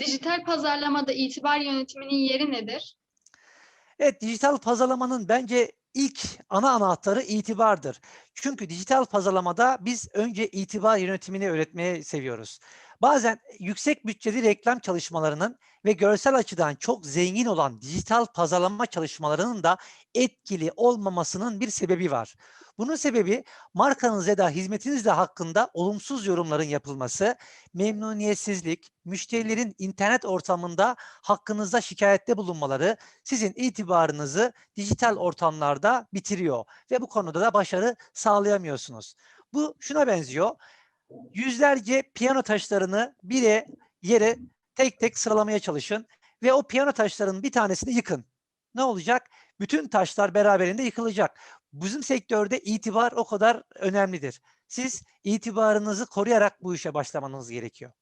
Dijital pazarlamada itibar yönetiminin yeri nedir? Evet, dijital pazarlamanın bence ilk ana anahtarı itibardır. Çünkü dijital pazarlamada biz önce itibar yönetimini öğretmeye seviyoruz. Bazen yüksek bütçeli reklam çalışmalarının ve görsel açıdan çok zengin olan dijital pazarlama çalışmalarının da etkili olmamasının bir sebebi var. Bunun sebebi markanız ya da hizmetiniz de hakkında olumsuz yorumların yapılması, memnuniyetsizlik, müşterilerin internet ortamında hakkınızda şikayette bulunmaları sizin itibarınızı dijital ortamlarda bitiriyor ve bu konuda da başarı sağlayamıyorsunuz. Bu şuna benziyor. Yüzlerce piyano taşlarını bire yere tek tek sıralamaya çalışın ve o piyano taşlarının bir tanesini yıkın. Ne olacak? Bütün taşlar beraberinde yıkılacak. Bizim sektörde itibar o kadar önemlidir. Siz itibarınızı koruyarak bu işe başlamanız gerekiyor.